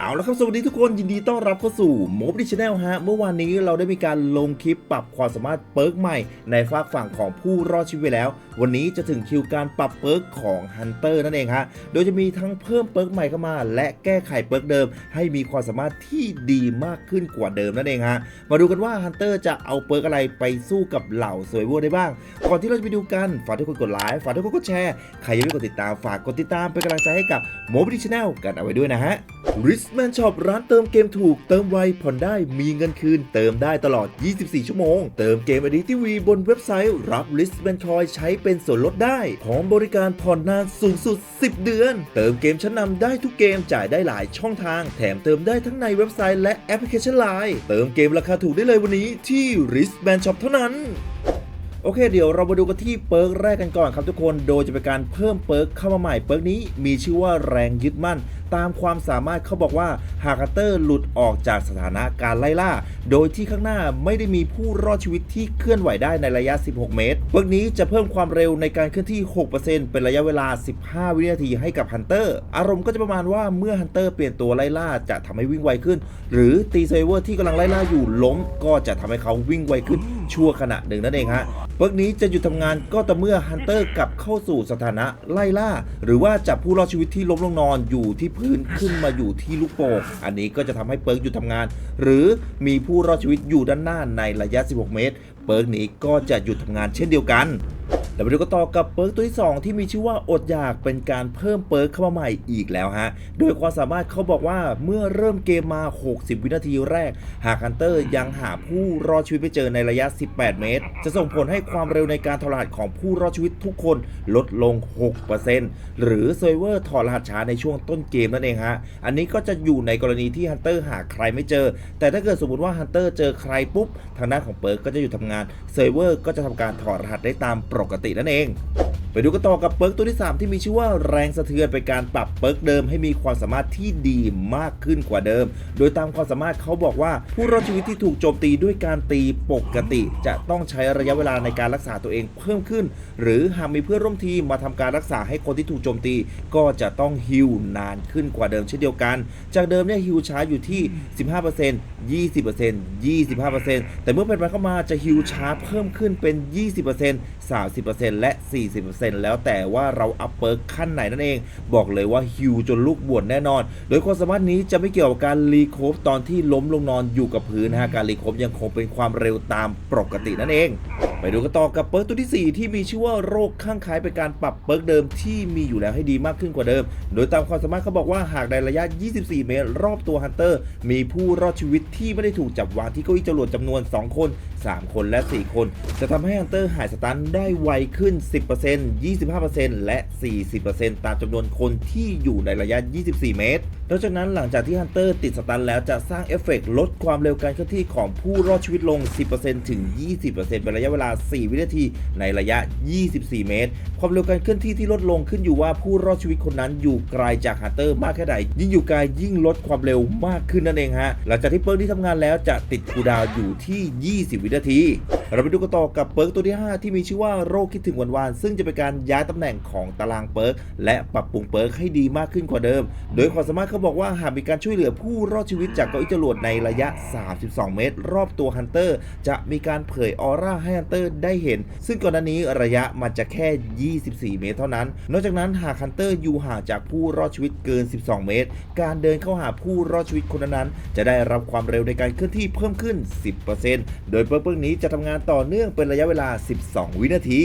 เอาละครับสวัสดีทุกคนยินดีต้อนรับเข้าสู่โมบดิชแนลฮะ เมื่อวานนี้เราได้มีการลงคลิปปรับความสามารถเปิร์กใหม่ ในฝากฝั่งของผู้รอดชีวิตไปแล้ว วันนี้จะถึงคิวการปรับเปิร์กของฮันเตอร์นั่นเองฮะ โดยจะมีทั้งเพิ่มเปิร์กใหม่เข้ามา และแก้ไขเปิร์กเดิม ให้มีความสามารถที่ดีมากขึ้นกว่าเดิมนั่นเองฮะ มาดูกันว่าฮันเตอร์จะเอาเปิร์กอะไรไปสู้กับเหล่าสวยวัวได้บ้าง ก่อนที่เราจะไปดูกันฝากทุกคนกดไลค์ฝากทุกคนกดแชร์ใครยังไม่กดติดตามฝากกดติดตามเป็นกำลังใจให้กับโมบดิชแนลกันเอาไว้ด้วยนะฮะ r i s m a n Shop ร้านเติมเกมถูก เติมไวผ่อนได้มีเงินคืน เติมได้ตลอด 24 ชั่วโมง เติมเกมอดีทีวีบนเว็บไซต์ รับ r i s m a n Coin ใช้เป็นส่วนลดได้ พร้อมบริการผ่อนนานสูงสุด 10 เดือน เติมเกมชั้นนำได้ทุกเกมจ่ายได้หลายช่องทาง แถมเติมได้ทั้งในเว็บไซต์และแอปพลิเคชัน Line เติมเกมราคาถูกได้เลยวันนี้ที่ r i s m a n Shop เท่านั้นโอเคเดี๋ยวเรามาดูกันที่เปิร์กแรกกันก่อนครับทุกคน โดยจะเป็นการเพิ่มเปิร์กเข้ามาใหม่เปิร์กนี้มีชื่อว่าแรงยึดมั่น ตามความสามารถเขาบอกว่าหากฮันเตอร์หลุดออกจากสถานะการไล่ล่า โดยที่ข้างหน้าไม่ได้มีผู้รอดชีวิตที่เคลื่อนไหวได้ในระยะ 16 เมตรเปิร์กนี้จะเพิ่มความเร็วในการเคลื่อนที่ 6%เป็นระยะเวลา 15 วินาทีให้กับฮันเตอร์ อารมณ์ก็จะประมาณว่าเมื่อฮันเตอร์เปลี่ยนตัวไล่ล่าจะทำให้วิ่งไวขึ้น หรือตีเซเวอร์ที่กำลังไล่ล่าอยู่ล้ม ก็จะทำให้เขาวิ่งไวขึ้นชั่วขณะหนึ่งนั่นเองฮะเปิร์กนี้จะหยุดทำงานก็ต่อเมื่อฮันเตอร์กลับเข้าสู่สถานะไล่ล่า หรือว่าจับผู้รอดชีวิตที่ล้มลงนอนอยู่ที่พื้นขึ้นมาอยู่ที่ลูกโป่งอันนี้ก็จะทำให้เปิร์กหยุดทำงาน หรือมีผู้รอดชีวิตอยู่ด้านหน้าในระยะ 16 เมตร เปิร์กนี้ก็จะหยุดทำงานเช่นเดียวกัน แล้วมาดูกันต่อกับเปิร์กตัวที่ 2 ที่มีชื่อว่าอดอยากเป็นการเพิ่มเปิร์กเข้ามาใหม่อีกแล้วฮะ โดยความสามารถเขาบอกว่าเมื่อเริ่มเกมมา 60 วินาทีแรก หากฮันเตอร์ยังหาผู้รอดชีวิตไปเจอในระยะ 18 เมตร จะส่งผลให้ความเร็วในการถอดรหัสของผู้รอดชีวิตทุกคนลดลง 6%หรือเซร์ฟเวอร์ถอดรหัสช้าในช่วงต้นเกมนั่นเองฮะ อันนี้ก็จะอยู่ในกรณีที่ฮันเตอร์หาใครไม่เจอ แต่ถ้าเกิดสมมติว่าฮันเตอร์เจอใครปุ๊บ ทางด้านของเปิร์กก็จะหยุดทำงานเซิร์ฟเวอร์ก็จะทำการถอดรหัสได้ตามปกตินั่นเองไป ดูกันต่อกับเปิร์กตัวที่ 3 ที่มีชื่อว่าแรงสะเทือนเป็นการปรับเปิร์กเดิมให้มีความสามารถที่ดีมากขึ้นกว่าเดิม โดยตามความสามารถเขาบอกว่า ผู้รอดชีวิตที่ถูกโจมตีด้วยการตีปกติ จะต้องใช้ระยะเวลาในการรักษาตัวเองเพิ่มขึ้น หรือหากมีเพื่อนร่วมทีมมาทำการรักษาให้คนที่ถูกโจมตี ก็จะต้องฮิวนานขึ้นกว่าเดิมเช่นเดียวกัน จากเดิมเนี่ยฮิวช้าอยู่ที่ 15% 20% 25%แต่เมื่อเป็นไปเข้ามาจะฮิวช้าเพิ่มขึ้นเป็น 20% 30%และ 40%แล้วแต่ว่าเราอัพเปิร์กขั้นไหนนั่นเอง บอกเลยว่าฮิวจนลูกบวชแน่นอน โดยความสามารถนี้จะไม่เกี่ยวกับการรีโคฟตอนที่ล้มลงนอนอยู่กับพื้นนะฮะการรีโคฟยังคงเป็นความเร็วตามปกตินั่นเอง ไปดูกันต่อกับเปิร์กตัวที่ 4 ที่มีชื่อว่าโรคข้างคล้ายเป็นการปรับเปิร์กเดิมที่มีอยู่แล้วให้ดีมากขึ้นกว่าเดิม โดยตามความสามารถเขาบอกว่าหากในระยะ 24 เมตร รอบตัวฮันเตอร์มีผู้รอดชีวิตที่ไม่ได้ถูกจับวางที่เก้าอี้จรวดจำนวน 2 คน3 คนและ 4 คน จะทำให้ฮันเตอร์หายสตันได้ไวขึ้น 10% 25%และ 40%ตามจำนวนคนที่อยู่ในระยะ 24 เมตรนอกจากนั้นหลังจากที่ฮันเตอร์ติดสตันแล้วจะสร้างเอฟเฟกต์ลดความเร็วการเคลื่อนที่ของผู้รอดชีวิตลง 10%ถึง 20%เป็นระยะเวลา 4 วินาทีในระยะ 24 เมตร ความเร็วการเคลื่อนที่ที่ลดลงขึ้นอยู่ว่าผู้รอดชีวิตคนนั้นอยู่ไกลจากฮันเตอร์มากแค่ไหนยิ่งอยู่ไกลยิ่งลดความเร็วมากขึ้นนั่นเองฮะหลังจากที่เปิร์กที่ทำงานแล้วจะติดคูดาวอยู่ที่ 20วินาที เราไปดูกันต่อกับเปิร์กตัวที่ 5 ที่มีชื่อว่าโรคคิดถึงวันวานซึ่งจะเป็นการย้ายตำแหน่งของตารางเปิร์กและปรับปรุงเปิร์กให้ดีมากขึ้นกว่าเดิม โดยความสามารถเขาบอกว่าหากมีการช่วยเหลือผู้รอดชีวิตจากเก้าอี้จรวดในระยะ 32 เมตร รอบตัวฮันเตอร์ จะมีการเผยออร่าให้ฮันเตอร์ได้เห็น ซึ่งก่อนหน้านี้ระยะมันจะแค่ 24 เมตร เท่านั้น นอกจากนั้นหากฮันเตอร์อยู่ห่างจากผู้รอดชีวิตเกิน 12 เมตร การเดินเข้าหาผู้รอดชีวิตคนนั้น จะได้รับความเร็วในการเคลื่อนที่เพิ่มขึ้น 10%โดยเปิร์กนี้จะทำงานต่อเนื่องเป็นระยะเวลา 12 วินาที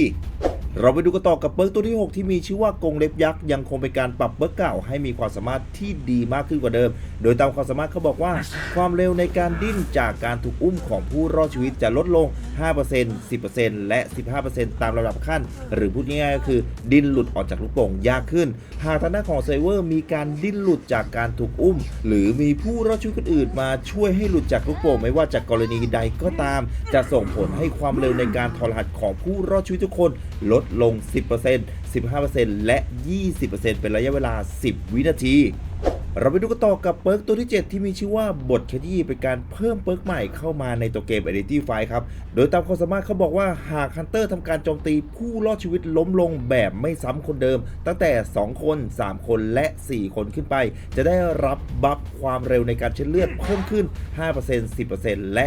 เราไปดูกันต่อกับเปิร์กตัวที่ 6 ที่มีชื่อว่ากงเล็บยักษ์ยังคงเป็นการปรับเปิร์กเก่าให้มีความสามารถที่ดีมากขึ้นกว่าเดิม โดยตามความสามารถเขาบอกว่า ความเร็วในการดิ้นจากการถูกอุ้มของผู้รอดชีวิตจะลดลง 5% 10%และ 15%ตามระดับขั้น หรือพูดง่ายๆก็คือดิ้นหลุดออกจากลูกโป่งยากขึ้น หากทางด้านของเซเวอร์มีการดิ้นหลุดจากการถูกอุ้ม หรือมีผู้รอดชีวิตคนอื่นมาช่วยให้หลุดจากลูกโป่งไม่ว่าจากกรณีใดก็ตาม จะส่งผลให้ความเร็วในการถอดรหัสของผู้รอดชีวิตทุกคนลดลง 10% 15%และ 20%เป็นระยะเวลา 10 วินาที เราไปดูกันต่อกับเปิร์กตัวที่ 7 ที่มีชื่อว่าบทขยี้เป็นการเพิ่มเปิร์กใหม่เข้ามาในตัวเกม Identity f i ครับ โดยตามความสามารถเขาบอกว่าหากฮันเตอร์ทำการโจมตีผู้รอดชีวิตล้มลงแบบไม่ซ้ำคนเดิม ตั้งแต่ 2 คน 3 คนและ 4 คนขึ้นไป จะได้รับบัฟความเร็วในการเช็ดเลือดเพิ่มขึ้น 5% 10%และ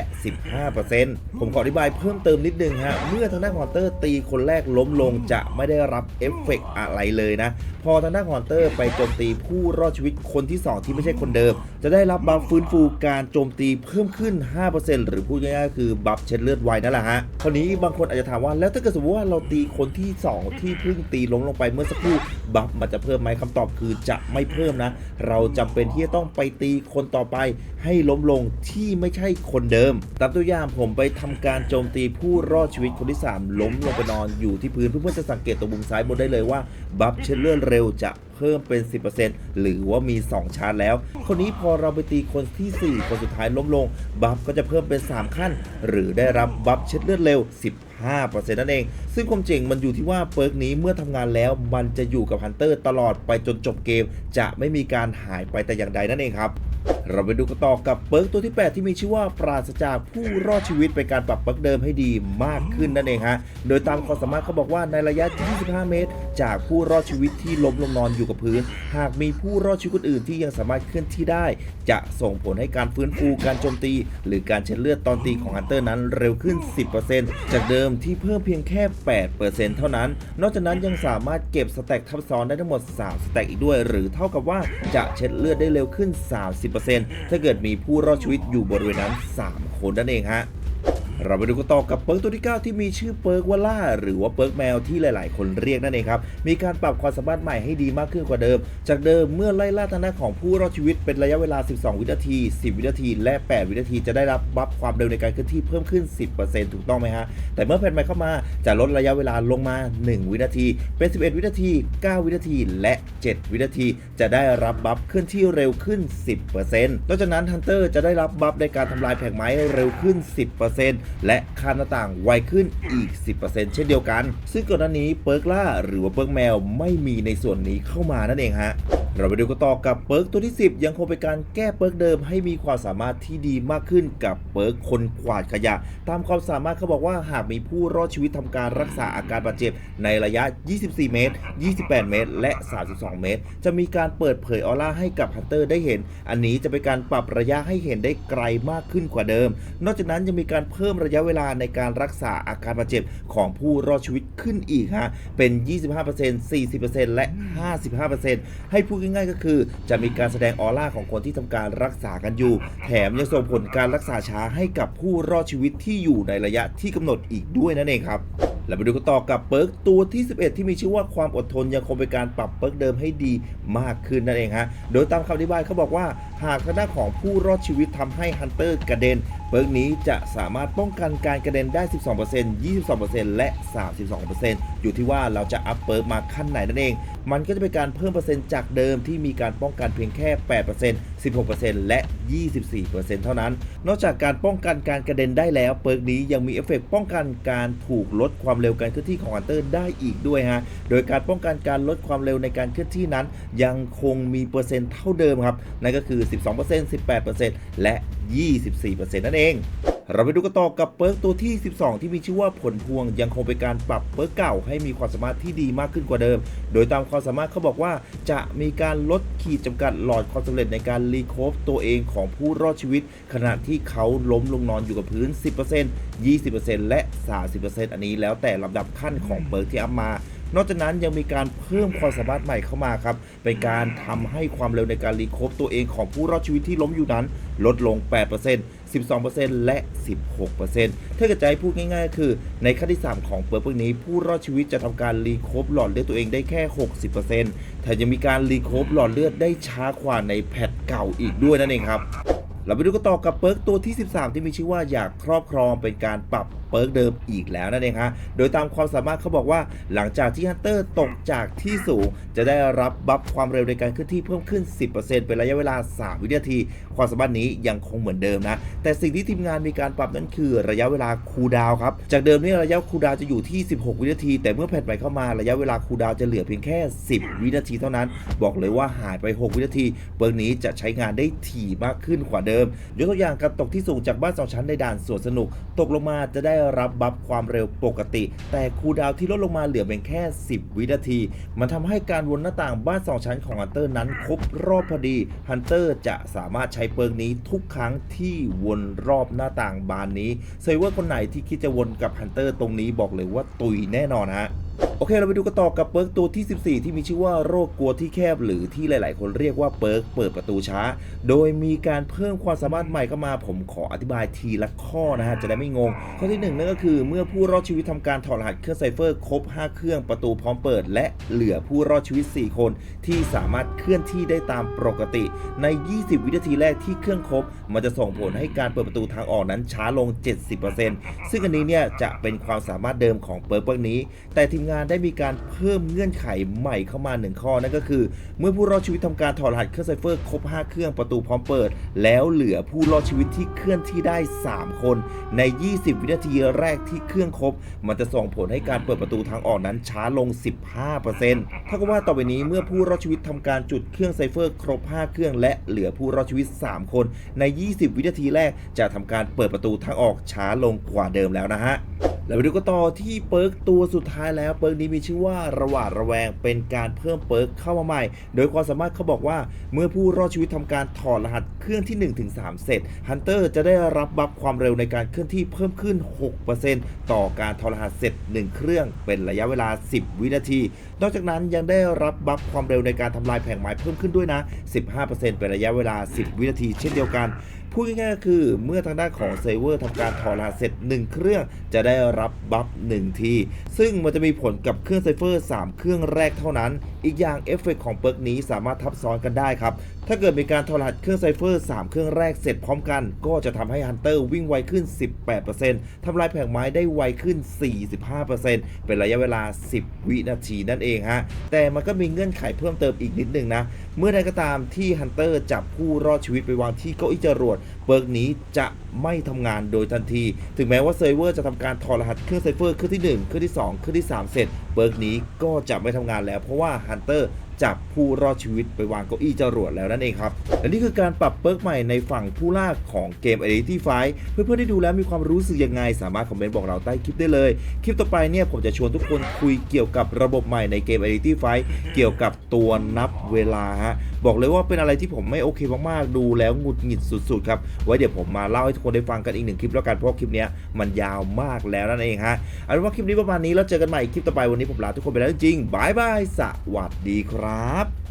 15%ผมขออธิบายเพิ่มเติมนิดนึงฮะเมื่อทางด้านฮันเตอร์ตีคนแรกล้มลงจะไม่ได้รับเอฟเฟกต์อะไรเลยนะพอทางด้านฮันเตอร์ไปโจมตีผู้รอดชีวิตคนที่2 ที่ไม่ใช่คนเดิม จะได้รับบัฟฟื้นฟูการโจมตีเพิ่มขึ้น 5%หรือพูดง่ายๆคือบัฟเช็ดเลือดไวนั่นแหละฮะคราวนี้บางคนอาจจะถามว่าแล้วถ้าเกิดสมมติว่าเราตีคนที่ 2 ที่เพิ่งตีล้มลงไปเมื่อสักครู่บัฟมันจะเพิ่มไหมคำตอบคือจะไม่เพิ่มนะ เราจำเป็นที่จะต้องไปตีคนต่อไปให้ล้มลงที่ไม่ใช่คนเดิมตามตัวอย่างผมไปทำการโจมตีผู้รอดชีวิตคนที่ 3 ล้มลงไปนอนอยู่ที่พื้นเพื่อนๆจะสังเกตตรงมุมซ้ายบนได้เลยว่าบัฟเช็ดเลือดเร็วจะเพิ่มเป็น 10%หรือว่ามี 2 ชาร์จแล้ว คนนี้พอเราไปตีคนที่ 4 คนสุดท้ายล้มลง บัฟก็จะเพิ่มเป็น 3 ขั้น หรือได้รับบัฟเช็ดเลือดเร็ว 15 5%นั่นเอง ซึ่งความเจ๋งมันอยู่ที่ว่าเปิร์กนี้เมื่อทำงานแล้วมันจะอยู่กับฮันเตอร์ตลอดไปจนจบเกม จะไม่มีการหายไปแต่อย่างใดนั่นเองครับเราไปดูกันต่อกับเปิร์กตัวที่ 8 ที่มีชื่อว่าปราศจากผู้รอดชีวิตเป็นการปรับเปิร์กเดิมให้ดีมากขึ้นนั่นเองฮะ โดยตามความสามารถเขาบอกว่าในระยะ 25 เมตร จากผู้รอดชีวิตที่ล้มลงนอนอยู่กับพื้น หากมีผู้รอดชีวิตคนอื่นที่ยังสามารถเคลื่อนที่ได้ จะส่งผลให้การฟื้นฟูการโจมตี หรือการเช็ดเลือดตอนตีของฮันเตอร์นั้นเร็วขึ้น 10%จากเดิมที่เพิ่มเพียงแค่ 8%เท่านั้น นอกจากนั้นยังสามารถเก็บสแต็กทับซ้อนได้ทั้งหมด 3 สแต็กอีกด้วย หรือเท่ากับว่าจะเช็ดเลือดได้เร็วขึ้น 30%ถ้าเกิดมีผู้รอดชีวิตอยู่บริเวณนั้น 3 คนนั่นเองฮะ เราไปดูกันต่อกับเปิร์กตัวที่ 9 ที่มีชื่อเปิร์กว่าล่าหรือว่าเปิร์กแมวที่หลาย ๆ คนเรียกนั่นเองครับ มีการปรับความสามารถใหม่ให้ดีมากขึ้นกว่าเดิม จากเดิมเมื่อไล่ล่าทางด้านของผู้รอดชีวิตเป็นระยะเวลา 12 วินาที 10 วินาที และ 8 วินาทีจะได้รับบัฟความเร็วในการเคลื่อนที่เพิ่มขึ้น 10%ถูกต้องไหมฮะ แต่เมื่อแผ่นใหม่เข้ามาจะลดระยะเวลาลงมา 1 วินาที เป็น 11 วินาที 9 วินาที และ 7 วินาที จะได้รับบัฟเคลื่อนที่เร็วขึ้น 10%นอกจากนั้นฮันเตอร์จะได้รับบัฟในการทำลายแผงไม้เร็วขึ้น 10%และค่าหน้าต่างไวขึ้นอีก 10%เช่นเดียวกัน ซึ่งก่อนหน้านี้เปิร์กล่าหรือว่าเปิร์กแมวไม่มีในส่วนนี้เข้ามานั่นเองฮะเราไปดูกันต่อกับเปิร์กตัวที่ 10 ยังคงเป็นการแก้เปิร์กเดิมให้มีความสามารถที่ดีมากขึ้นกับเปิร์กคนกวาดขยะ ตามความสามารถเขาบอกว่าหากมีผู้รอดชีวิตทำการรักษาอาการบาดเจ็บในระยะ 24 เมตร 28 เมตร และ 32 เมตร จะมีการเปิดเผยออร่าให้กับฮันเตอร์ได้เห็น อันนี้จะเป็นการปรับระยะให้เห็นได้ไกลมากขึ้นกว่าเดิม นอกจากนั้นยังมีการเพิ่มระยะเวลาในการรักษาอาการบาดเจ็บของผู้รอดชีวิตขึ้นอีกฮะเป็น 25% 40%และ 55%ให้พูดง่ายๆ ก็คือ จะมีการแสดงออร่าของคนที่ทำการรักษากันอยู่ แถมยังส่งผลการรักษาช้าให้กับผู้รอดชีวิตที่อยู่ในระยะที่กำหนดอีกด้วยนั่นเองครับเราไปดูกันต่อกับเปิร์กตัวที่ 11 ที่มีชื่อว่าความอดทนยังคงเป็นการปรับเปิร์กเดิมให้ดีมากขึ้นนั่นเองฮะ โดยตามคำอธิบายเขาบอกว่าหากทางด้านของผู้รอดชีวิตทำให้ฮันเตอร์กระเด็นเปิร์กนี้จะสามารถป้องกันการกระเด็นได้ 12% 22%และ 32%อยู่ที่ว่าเราจะอัพเปิร์กมาขั้นไหนนั่นเอง มันก็จะเป็นการเพิ่มเปอร์เซ็นต์จากเดิมที่มีการป้องกันเพียงแค่ 8% 16%และ 24%เท่านั้น นอกจากการป้องกันการกระเด็นได้แล้ว เปิร์กนี้ยังมีเอฟเฟกต์ป้องกันการถูกลดความเร็วการเคลื่อนที่ของฮันเตอร์ได้อีกด้วยฮะ โดยการป้องกันการลดความเร็วในการเคลื่อนที่นั้น ยังคงมีเปอร์เซ็นต์เท่าเดิมครับ นั่นก็คือ12% 18%และ 24%นั่นเอง เราไปดูกันต่อกับเปิร์กตัวที่ 12 ที่มีชื่อว่าผลพวงยังคงเป็นการปรับเปิร์กเก่าให้มีความสามารถที่ดีมากขึ้นกว่าเดิม โดยตามความสามารถเขาบอกว่าจะมีการลดขีดจำกัดหลอดความสำเร็จในการรีโคฟตัวเองของผู้รอดชีวิต ขณะที่เขาล้มลงนอนอยู่กับพื้น 10% 20%และ 30%อันนี้แล้วแต่ลำดับขั้นของเปิร์กที่อัพมา นอกจากนั้นยังมีการเพิ่มความสามารถใหม่เข้ามาครับเป็นการทำให้ความเร็วในการรีโคฟตัวเองของผู้รอดชีวิตที่ล้มอยู่นั้น ลดลง 8% 12%และ 16%ถ้าเกิดจะให้พูดง่าย ๆ คือ ในขั้นที่ 3 ของเปิร์พวกนี้ ผู้รอดชีวิตจะทำการรีโคฟหลอดเลือดตัวเองได้แค่ 60%แต่ยังมีการรีโคฟหลอดเลือดได้ช้ากว่าในแพทเก่าอีกด้วยนั่นเองครับเราไปดูกันต่อกับเปิร์กตัวที่ 13 ที่มีชื่อว่าอยากครอบครองเป็นการปรับ ปิร์กปิร์กเดิมอีกแล้วนั่นเองฮะโดยตามความสามารถเขาบอกว่าหลังจากที่ฮันเตอร์ตกจากที่สูง จะได้รับบัฟความเร็วในการเคลื่อนที่เพิ่มขึ้น 10%เป็นระยะเวลา 3 วินาที ความสามารถนี้ยังคงเหมือนเดิมนะ แต่สิ่งที่ทีมงานมีการปรับนั่นคือระยะเวลาคูลดาวครับ จากเดิมนี่ระยะคูลดาวจะอยู่ที่ 16 วินาที แต่เมื่อแผ่นใหม่เข้ามาระยะเวลาคูลดาวจะเหลือเพียงแค่ 10 วินาทีเท่านั้น บอกเลยว่าหายไป 6 วินาทีเบิร์กนี้จะใช้งานได้ถี่มากขึ้นกว่าเดิมยกตัวอย่างการตกที่สูงจากบ้านสองชั้นในด่านสวนสนุก ตกลงมาจะได้รับบัฟความเร็วปกติ แต่คูดาวที่ลดลงมาเหลือเพียงแค่ 10 วินาที มันทำให้การวนหน้าต่างบ้านสองชั้นของฮันเตอร์นั้นครบรอบพอดีฮันเตอร์จะสามารถใช้เปิร์กนี้ทุกครั้งที่วนรอบหน้าต่างบานนี้เซเวอร์คนไหนที่คิดจะวนกับฮันเตอร์ตรงนี้บอกเลยว่าตุยแน่นอนฮะ โอเคเราไปดูกันต่อกับเปิร์กตัวที่ 14 ที่มีชื่อว่าโรคกลัวที่แคบหรือที่หลาย ๆ คนเรียกว่าเปิร์กเปิดประตูช้า โดยมีการเพิ่มความสามารถใหม่เข้ามา ผมขออธิบายทีละข้อนะฮะจะได้ไม่งง ข้อที่1นั่นก็คือเมื่อผู้รอดชีวิตทำการถอดรหัสเครื่องไซเฟอร์ครบ 5 เครื่องประตูพร้อมเปิด และเหลือผู้รอดชีวิต 4 คน ที่สามารถเคลื่อนที่ได้ตามปกติ ใน 20 วินาทีแรกที่เครื่องครบ มันจะส่งผลให้การเปิดประตูทางออกนั้นช้าลง 70%ซึ่งอันนี้เนี่ยจะเป็นความสามารถเดิมของเปิร์กเปิร์กนี้ แต่ทีมงานได้มีการเพิ่มเงื่อนไขใหม่เข้ามา 1 ข้อนั่นก็คือ เมื่อผู้รอดชีวิตทำการถอดรหัสเครื่องไซเฟอร์ครบ 5 เครื่องประตูพร้อมเปิด แล้วเหลือผู้รอดชีวิตที่เคลื่อนที่ได้ 3 คน ใน 20 วินาทีแรกที่เครื่องครบ มันจะส่งผลให้การเปิดประตูทางออกนั้นช้าลง 15%ถ้ากับว่าต่อไปนี้เมื่อผู้รอดชีวิตทำการจุดเครื่องไซเฟอร์ครบ 5 เครื่อง และเหลือผู้รอดชีวิต 3 คนใน 20 วินาทีแรกจะทำการเปิดประตูทางออกช้าลงกว่าเดิมแล้วนะฮะ แล้วไปดูกันต่อที่เปิร์กตัวสุดท้ายแล้วเปิร์กนี้มีชื่อว่าระหวาดระแวงเป็นการเพิ่มเปิร์กเข้ามาใหม่ โดยความสามารถเขาบอกว่าเมื่อผู้รอดชีวิตทำการถอดรหัสเครื่องที่ 1-3 เสร็จฮันเตอร์จะได้รับบัฟความเร็วในการเคลื่อนที่เพิ่มขึ้น 6%ต่อการถอดรหัสเสร็จ 1 เครื่องเป็นระยะเวลา 10 วินาที นอกจากนั้นยังได้รับบัฟความเร็วในการทำลายแผงไม้เพิ่มขึ้นด้วยนะ 15%เป็นระยะเวลา 10 วินาที เช่นเดียวกัน พูดง่ายๆก็คือเมื่อทางด้านของเซร์ฟเวอร์ทำการถอดรหัสเสร็จ 1 เครื่องจะได้รับบัฟ1ที ซึ่งมันจะมีผลกับเครื่องไซเฟอร์ 3 เครื่องแรกเท่านั้น อีกอย่างเอฟเฟกต์ของเปิร์กนี้สามารถทับซ้อนกันได้ครับ ถ้าเกิดมีการถอดรหัสเครื่องไซเฟอร์3 เครื่องแรกเสร็จพร้อมกัน ก็จะทำให้ฮันเตอร์วิ่งไวขึ้น 18%ทำลายแผงไม้ได้ไวขึ้น 45%เป็นระยะเวลา 10 วินาทีนั่นเองฮะแต่มันก็มีเงื่อนไขเพิ่มเติมอีกนิดนึงนะเมื่อใดก็ตามที่ฮันเตอร์จับผู้รอดชีวิตไปวางที่เก้าอี้จรวดเบิร์กนี้จะไม่ทำงานโดยทันที ถึงแม้ว่าเซิร์ฟเวอร์จะทำการถอดรหัสเครื่องเซฟเวอร์เครื่องที่ 1 เครื่องที่ 2 เครื่องที่ 3 เสร็จ เบิร์กนี้ก็จะไม่ทำงานแล้วเพราะว่าฮันเตอร์ จับผู้รอดชีวิตไปวางเก้าอี้จรวดแล้วนั่นเองครับ และนี่คือการปรับเปิร์กใหม่ในฝั่งผู้ล่าของเกม Identity Fight เพื่อนๆที่ดูแล้วมีความรู้สึกยังไง สามารถคอมเมนต์บอกเราใต้คลิปได้เลย คลิปต่อไปเนี่ยผมจะชวนทุกคนคุยเกี่ยวกับระบบใหม่ในเกม Identity Fight เกี่ยวกับตัวนับเวลาฮะบอกเลยว่าเป็นอะไรที่ผมไม่โอเคมากๆดูแล้วหงุดหงิดสุดๆครับไว้เดี๋ยวผมมาเล่าให้ทุกคนได้ฟังกันอีกหนึ่งคลิปแล้วกันเพราะคลิปเนี้ยมันยาวมากแล้วนั่นเองฮะเอาเป็นว่าคลิปนี้ประมาณนี้แล้วเจอกันใหม่คลิปต่อไปวันนี้ผมลาทุกคนไปแล้วจริงบายบายสวัสดีครับ